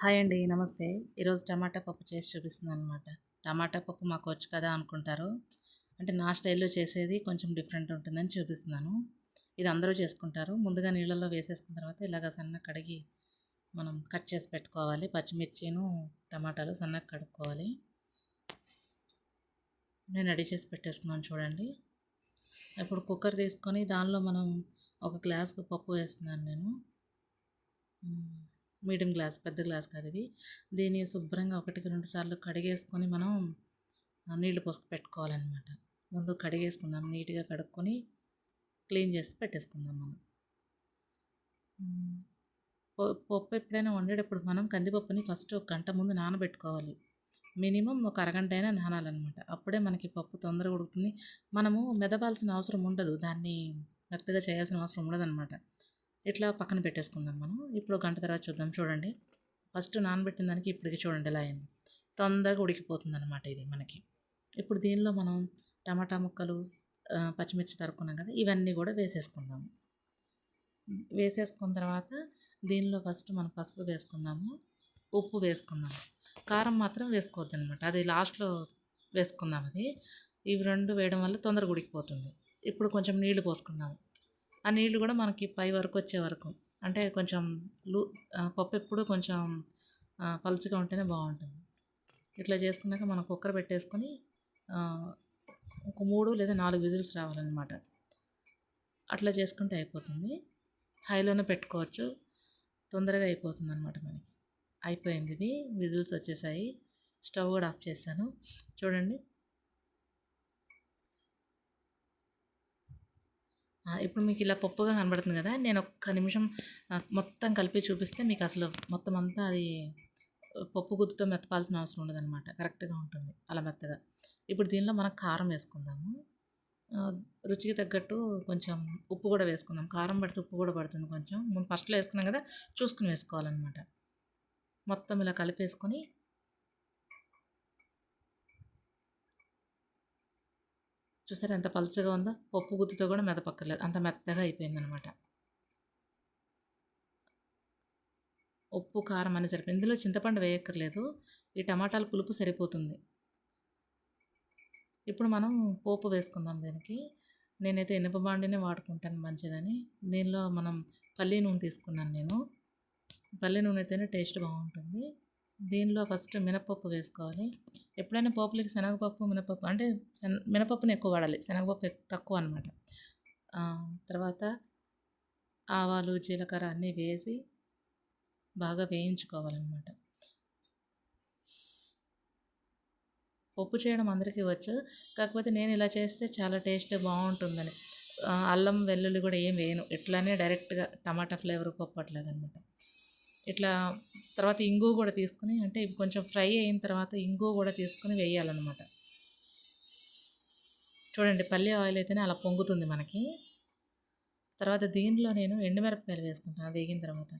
Hi అండి నమస్తే. ఈరోజు టమాటా పప్పు చేసి చూపిస్తున్నాను అనమాట టమాటా పప్పు మాకు వచ్చు కదా అనుకుంటారు. అంటే నా స్టైల్లో చేసేది కొంచెం డిఫరెంట్ ఉంటుందని చూపిస్తున్నాను. ఇది అందరూ చేసుకుంటారు. ముందుగా నీళ్ళల్లో వేసేసుకున్న తర్వాత ఇలాగ సన్న కడిగి మనం కట్ చేసి పెట్టుకోవాలి. పచ్చిమిర్చిను టమాటాలు సన్నగా కడుక్కోవాలి. నేను రెడీ చేసి పెట్టేసుకున్నాను చూడండి. ఇప్పుడు కుక్కర్ తీసుకొని దానిలో మనం ఒక గ్లాస్ పప్పు వేస్తున్నాను నేను. మీడియం గ్లాస్ పెద్ద గ్లాస్ కాదు ఇది. దీన్ని శుభ్రంగా ఒకటికి రెండు సార్లు కడిగేసుకొని మనం నీళ్ళు పోసుకు పెట్టుకోవాలన్నమాట. ముందు కడిగేసుకుందాం నీట్గా కడుక్కొని క్లీన్ చేసి పెట్టేసుకుందాం మనం. పప్పు ఎప్పుడైనా వండేటప్పుడు మనం కందిపప్పుని ఫస్ట్ ఒక గంట ముందు నానబెట్టుకోవాలి. మినిమం ఒక అరగంట అయినా నానాలన్నమాట. అప్పుడే మనకి పప్పు తొందరగా ఉడుకుతుంది. మనము మెదపాల్సిన అవసరం ఉండదు. దాన్ని మెత్తగా చేయాల్సిన అవసరం ఉండదన్నమాట. ఇట్లా పక్కన పెట్టేసుకుందాం మనం? ఇప్పుడు గంట తర్వాత చూద్దాం. చూడండి. ఫస్ట్ నానబెట్టిన దానికి ఇప్పటికి చూడండి ఇలా అయింది. తొందరగా ఉడికిపోతుంది అనమాట ఇది మనకి. ఇప్పుడు దీనిలో మనం టమాటా ముక్కలు పచ్చిమిర్చి తరుక్కున్నాం కదా ఇవన్నీ కూడా వేసేసుకుందాము వేసేసుకున్న తర్వాత దీనిలో ఫస్ట్ మనం పసుపు వేసుకుందాము. ఉప్పు వేసుకుందాము కారం మాత్రం వేసుకోవద్దు అనమాట అది లాస్ట్లో వేసుకుందాం అది. ఇవి రెండు వేయడం వల్ల తొందరగా ఉడికిపోతుంది. ఇప్పుడు కొంచెం నీళ్ళు పోసుకుందాము ఆ నీళ్ళు కూడా మనకి పై వరకు వచ్చే వరకు. అంటే కొంచెం లూ పప్పు ఎప్పుడు కొంచెం పలుచగా ఉంటేనే బాగుంటుంది. ఇట్లా చేసుకున్నాక మనం కుక్కర్ పెట్టేసుకొని ఒక మూడు లేదా నాలుగు విజిల్స్ రావాలన్నమాట. అట్లా చేసుకుంటే అయిపోతుంది. హైలోనే పెట్టుకోవచ్చు. తొందరగా అయిపోతుంది అనమాట మనకి. అయిపోయింది ఇది. విజిల్స్ వచ్చేసాయి. స్టవ్ కూడా ఆఫ్ చేశాను. చూడండి. ఇప్పుడు మీకు ఇలా పప్పుగా కనబడుతుంది కదా నేను ఒక్క నిమిషం మొత్తం కలిపి చూపిస్తే మీకు అసలు మొత్తం అంతా అది పప్పు గుత్తుతో మెత్తపాల్సిన అవసరం ఉండదన్నమాట. కరెక్ట్గా ఉంటుంది అలా మెత్తగా. ఇప్పుడు దీనిలో మనం కారం వేసుకుందాము. రుచికి తగ్గట్టు కొంచెం ఉప్పు కూడా వేసుకుందాం. కారం పడితే ఉప్పు కూడా పడుతుంది కొంచెం. మనం ఫస్ట్లో వేసుకున్నాం కదా చూసుకుని వేసుకోవాలన్నమాట. మొత్తం ఇలా కలిపేసుకొని చూసారా ఎంత పలుచగా ఉందో? పప్పు గుత్తితో కూడా మెదపక్కర్లేదు అంత మెత్తగా అయిపోయిందనమాట. ఉప్పు కారం అని సరిపోయింది. ఇందులో చింతపండు వేయక్కర్లేదు. ఈ టమాటాల పులుపు సరిపోతుంది. ఇప్పుడు మనం పోపు వేసుకుందాం దీనికి. నేనైతే ఎనప బాండినే వాడుకుంటాను మంచిదని. దీనిలో మనం పల్లీ నూనె తీసుకున్నాను నేను. పల్లీ నూనె అయితేనే టేస్ట్ బాగుంటుంది. దీనిలో ఫస్ట్ మినపప్పు వేసుకోవాలి. ఎప్పుడైనా పోపులకి శనగపప్పు మినపప్పు అంటే శన మినపప్పుని ఎక్కువ వాడాలి. శనగపప్పు తక్కువ అనమాట తర్వాత ఆవాలు జీలకర్ర అన్నీ వేసి బాగా వేయించుకోవాలన్నమాట. పప్పు చేయడం అందరికీ వచ్చు. కాకపోతే నేను ఇలా చేస్తే చాలా టేస్ట్ బాగుంటుందని. అల్లం వెల్లుల్లి కూడా ఏం వేయను. ఇట్లానే డైరెక్ట్గా టమాటా ఫ్లేవర్ పప్పు అట్లాగనమాట ఇట్లా తర్వాత ఇంగు కూడా తీసుకుని అంటే ఇవి కొంచెం ఫ్రై అయిన తర్వాత ఇంగు కూడా తీసుకుని వేయాలన్నమాట. చూడండి పల్లి ఆయిల్ అయితేనే అలా పొంగుతుంది మనకి. తర్వాత దీనిలో నేను ఎండుమిరపకాయలు వేసుకుంటాను వేగిన తర్వాత.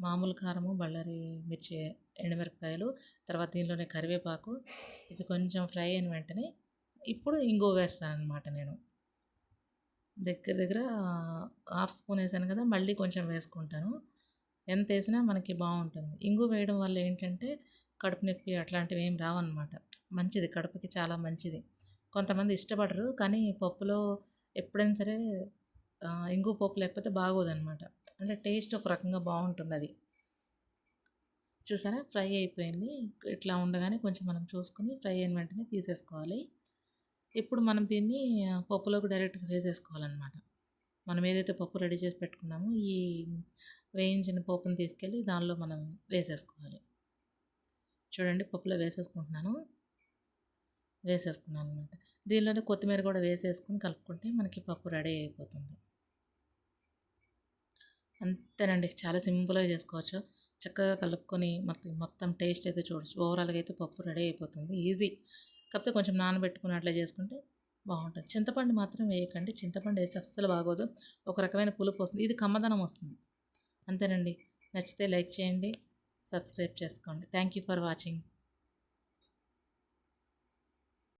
మామూలు కారము బళ్ళారి మిర్చి ఎండుమిరపకాయలు తర్వాత దీనిలోనే కరివేపాకు ఇవి కొంచెం ఫ్రై అయిన వెంటనే ఇప్పుడు ఇంగు వేస్తాను అనమాట నేను. దగ్గర దగ్గర హాఫ్ స్పూన్ వేసాను కదా మళ్ళీ కొంచెం వేసుకుంటాను. ఎంత వేసినా మనకి బాగుంటుంది. ఇంగు వేయడం వల్ల ఏంటంటే కడుపు నొప్పి అట్లాంటివి ఏం రావన్నమాట. మంచిది కడుపుకి చాలా మంచిది. కొంతమంది ఇష్టపడరు కానీ పప్పులో ఎప్పుడైనా సరే ఇంగు పప్పు లేకపోతే బాగోదన్నమాట. అంటే టేస్ట్ ఒక రకంగా బాగుంటుంది అది. చూసారా? ఫ్రై అయిపోయింది. ఇట్లా ఉండగానే కొంచెం మనం చూసుకొని ఫ్రై అయిన వెంటనే తీసేసుకోవాలి. ఇప్పుడు మనం దీన్ని పప్పులోకి డైరెక్ట్గా వేసేసుకోవాలన్నమాట. మనం ఏదైతే పప్పు రెడీ చేసి పెట్టుకున్నామో ఈ వేయించిన పప్పుని తీసుకెళ్ళి దానిలో మనం వేసేసుకోవాలి. చూడండి పప్పులో వేసేసుకుంటున్నాను. వేసేసుకున్నాను అనమాట దీనిలోనే కొత్తిమీర కూడా వేసేసుకుని కలుపుకుంటే మనకి పప్పు రెడీ అయిపోతుంది. అంతేనండి చాలా సింపుల్గా చేసుకోవచ్చు. చక్కగా కలుపుకొని మొత్తం మొత్తం టేస్ట్ అయితే చూడవచ్చు ఓవరాల్గా అయితే పప్పు రెడీ అయిపోతుంది. ఈజీ కాకపోతే కొంచెం నానబెట్టుకుని అట్లా చేసుకుంటే బాగుంటుంది. చింతపండు మాత్రం వేయకండి. చింతపండు వేస్తే అస్సలు బాగోదు. ఒక రకమైన పులుపు వస్తుంది. ఇది కమ్మదనం వస్తుంది. అంతేనండి. నచ్చితే లైక్ చేయండి. సబ్స్క్రైబ్ చేసుకోండి. Thank you for watching.